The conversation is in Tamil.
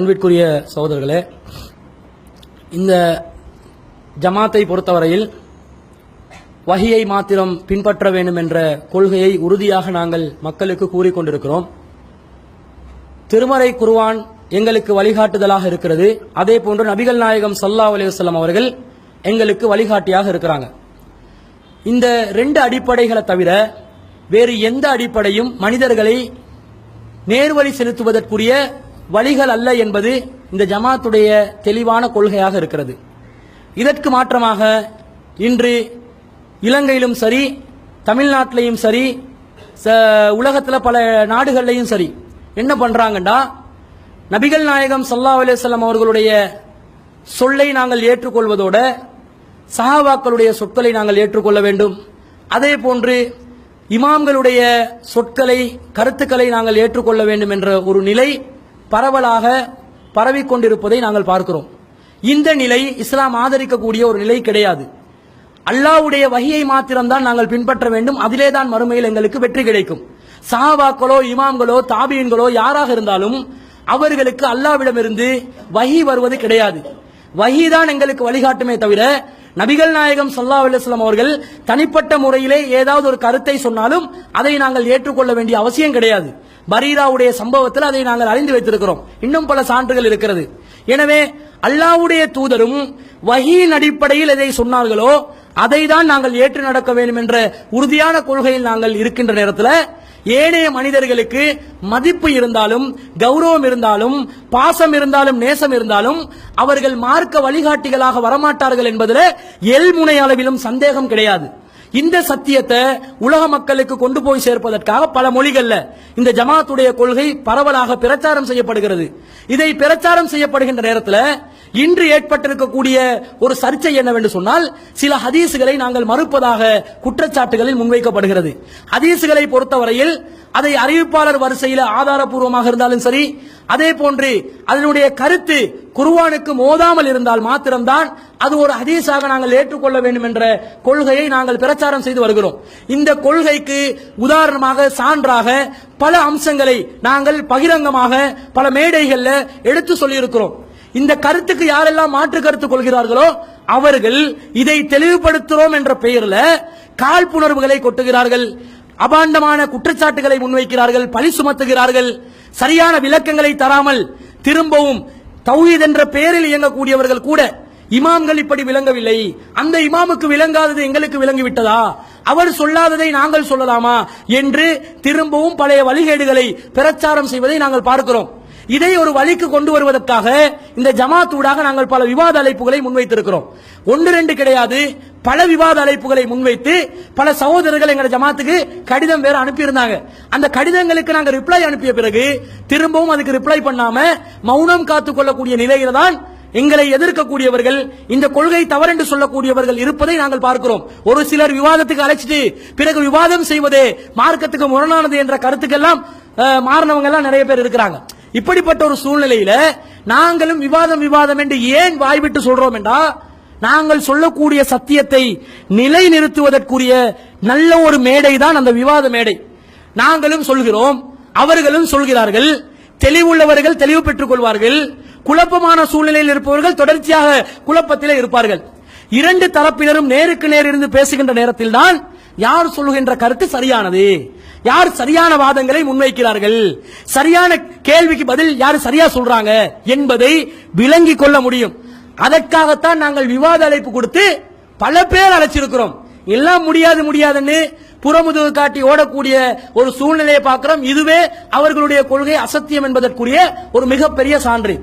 அன்பிற்குரிய சகோதரர்களே இந்த ஜமாத்தை பொறுத்தவரையில் வகையை மாத்திரம் பின்பற்ற வேண்டும் என்ற கொள்கையை உறுதியாக நாங்கள் மக்களுக்கு கூறிக்கொண்டிருக்கிறோம் திருமறை குருவான் எங்களுக்கு வழிகாட்டுதலாக இருக்கிறது. அதே போன்று நபிகள் நாயகம் சல்லா அலிவசல்லம் அவர்கள் எங்களுக்கு வழிகாட்டியாக இருக்கிறாங்க. இந்த ரெண்டு அடிப்படைகளை தவிர வேறு எந்த அடிப்படையும் மனிதர்களை நேர்வழி செலுத்துவதற்குரிய வழிகள் அல்ல என்பது இந்த ஜமாத்துடைய தெளிவான கொள்கையாக இருக்கிறது. இதற்கு மாற்றமாக இன்று இலங்கையிலும் சரி தமிழ்நாட்டிலையும் சரி ச- பல நாடுகள்லையும் சரி என்ன பண்ணுறாங்கண்டா நபிகள் நாயகம் சல்லா அலுவலம் அவர்களுடைய சொல்லை நாங்கள் ஏற்றுக்கொள்வதோட சஹாபாக்களுடைய சொற்களை நாங்கள் ஏற்றுக்கொள்ள வேண்டும். அதே போன்று இமாம்களுடைய சொற்களை கருத்துக்களை நாங்கள் ஏற்றுக்கொள்ள வேண்டும் என்ற ஒரு நிலை பரவலாக பரவிக்கொண்டிருப்பதை நாங்கள் பார்க்கிறோம். இந்த நிலை இஸ்லாம் ஆதரிக்கக்கூடிய ஒரு நிலை கிடையாது. அல்லாஹ்வுடைய வகையை மாத்திரம்தான் நாங்கள் பின்பற்ற வேண்டும். அதிலே தான் மறுமையில் எங்களுக்கு வெற்றி கிடைக்கும். சஹாபாக்களோ இமாம்களோ தாபியன்களோ யாராக இருந்தாலும் அவர்களுக்கு அல்லாவிடமிருந்து வகி வருவது கிடையாது. வகி தான் எங்களுக்கு வழிகாட்டுமே தவிர நபிகள் நாயகம் சல்லா அலைஹி அவர்கள் தனிப்பட்ட முறையிலே ஏதாவது ஒரு கருத்தை சொன்னாலும் அதை நாங்கள் ஏற்றுக்கொள்ள வேண்டிய அவசியம் கிடையாது. பரீராவுடைய சம்பவத்தில் அதை நாங்கள் அறிந்து வைத்திருக்கிறோம். இன்னும் பல சான்றுகள் இருக்கிறது. எனவே அல்லாஹ்வுடைய தூதரும் வகியின் அடிப்படையில் எதை சொன்னார்களோ அதை தான் நாங்கள் ஏற்று நடக்க வேண்டும் என்ற உறுதியான கொள்கையில் நாங்கள் இருக்கின்ற நேரத்தில் ஏனைய மனிதர்களுக்கு மதிப்பு இருந்தாலும் கௌரவம் இருந்தாலும் பாசம் இருந்தாலும் நேசம் இருந்தாலும் அவர்கள் மார்க்க வழிகாட்டிகளாக வரமாட்டார்கள் என்பதில் எல்முனை அளவிலும் சந்தேகம் கிடையாது. இந்த சத்தியத்தை உலக மக்களுக்கு கொண்டு போய் சேர்ப்பதற்காக பல மொழிகள்ல இந்த ஜமாத்துடைய கொள்கை பரவலாக பிரச்சாரம் செய்யப்படுகிறது. இதை பிரச்சாரம் செய்யப்படுகின்ற நேரத்தில் இன்று ஏற்பட்டிருக்கக்கூடிய ஒரு சர்ச்சை என்னவென்று சொன்னால் சில ஹதீசுகளை நாங்கள் மறுப்பதாக குற்றச்சாட்டுகளில் முன்வைக்கப்படுகிறது. ஹதீசுகளை பொறுத்தவரையில் அதை அறிவிப்பாளர் வரிசையில் ஆதாரபூர்வமாக இருந்தாலும் சரி அதே போன்று அதனுடைய கருத்து குருவானுக்கு மோதாமல் இருந்தால் மாத்திரம்தான் அது ஒரு ஹதீஸாக நாங்கள் ஏற்றுக்கொள்ள வேண்டும் என்ற கொள்கையை நாங்கள் பிரச்சாரம் செய்து வருகிறோம். இந்த கொள்கைக்கு உதாரணமாக சான்றாக பல அம்சங்களை நாங்கள் பகிரங்கமாக பல மேடைகளில் எடுத்து சொல்லியிருக்கிறோம். இந்த கருத்துக்கு யாரெல்லாம் மாற்று கருத்து கொள்கிறார்களோ அவர்கள் இதை தெளிவுபடுத்துகிறோம் என்ற பெயரில் காழ்ப்புணர்வுகளை கொட்டுகிறார்கள். அபாண்டமான குற்றச்சாட்டுகளை முன்வைக்கிறார்கள் பழி சுமத்துகிறார்கள் சரியான விளக்கங்களை தராமல் திரும்பவும் தௌஹீத் என்ற பெயரில் இயங்கக்கூடியவர்கள் கூட இமாம்கள் இப்படி விளங்கவில்லை. அந்த இமாமுக்கு விளங்காதது எங்களுக்கு விளங்கிவிட்டதா? அவர் சொல்லாததை நாங்கள் சொல்லலாமா? என்று திரும்பவும் பழைய வழிகேடுகளை பிரச்சாரம் செய்வதை நாங்கள் பார்க்கிறோம். இதை ஒரு வழிக்கு கொண்டு வருவதற்காக இந்த ஜமாத்தூடாக நாங்கள் பல விவாத அழைப்புகளை முன்வைத்திருக்கிறோம். ஒன்று ரெண்டு கிடையாது. பல விவாத அழைப்புகளை முன்வைத்து பல சகோதரர்கள் எங்க ஜமாத்துக்கு கடிதம் வேற அனுப்பியிருந்தாங்க. அந்த கடிதங்களுக்கு நாங்கள் ரிப்ளை அனுப்பிய பிறகு திரும்பவும் அதுக்கு ரிப்ளை பண்ணாம மௌனம் காத்துக் கொள்ளக்கூடிய நிலையில தான் எங்களை எதிர்க்கக்கூடியவர்கள் இந்த கொள்கை தவறென்று சொல்லக்கூடியவர்கள் இருப்பதை நாங்கள் பார்க்கிறோம். ஒரு சிலர் விவாதத்துக்கு அழைச்சிட்டு பிறகு விவாதம் செய்வதே மார்க்கத்துக்கு முரணானது என்ற கருத்துக்கெல்லாம் மாறினவங்க எல்லாம் நிறைய பேர் இருக்கிறாங்க. இப்படிப்பட்ட ஒரு சூழ்நிலையில நாங்களும் விவாதம் விவாதம் என்று ஏன் வாய்விட்டு சொல்றோம் என்றா நாங்கள் சொல்லக்கூடிய சத்தியத்தை நிலைநிறுத்துவதற்குரிய நல்ல ஒரு மேடை தான் அந்த விவாத மேடை. நாங்களும் சொல்கிறோம் அவர்களும் சொல்கிறார்கள் தெளிவுள்ளவர்கள் தெளிவு பெற்றுக் கொள்வார்கள் குழப்பமான சூழ்நிலையில் இருப்பவர்கள் தொடர்ச்சியாக குழப்பத்திலே இருப்பார்கள். இரண்டு தரப்பினரும் நேருக்கு நேர் இருந்து பேசுகின்ற நேரத்தில் தான் யார் சொல்லுகின்ற கருத்து சரியானது? யார் சரியான வாதங்களை முன்வைக்கிறார்கள்? சரியான கேள்விக்கு பதில் யார் சரியா சொல்றாங்க என்பதை விளங்கி கொள்ள முடியும். அதற்காகத்தான் நாங்கள் விவாத அழைப்பு கொடுத்து பல பேர் அழைச்சிருக்கிறோம். எல்லாம் முடியாது முடியாதுன்னு புறமுதுகு காட்டி ஓடக்கூடிய ஒரு சூழ்நிலையை பார்க்கிறோம். இதுவே அவர்களுடைய கொள்கை அசத்தியம் என்பதற்குரிய ஒரு மிகப்பெரிய சான்று.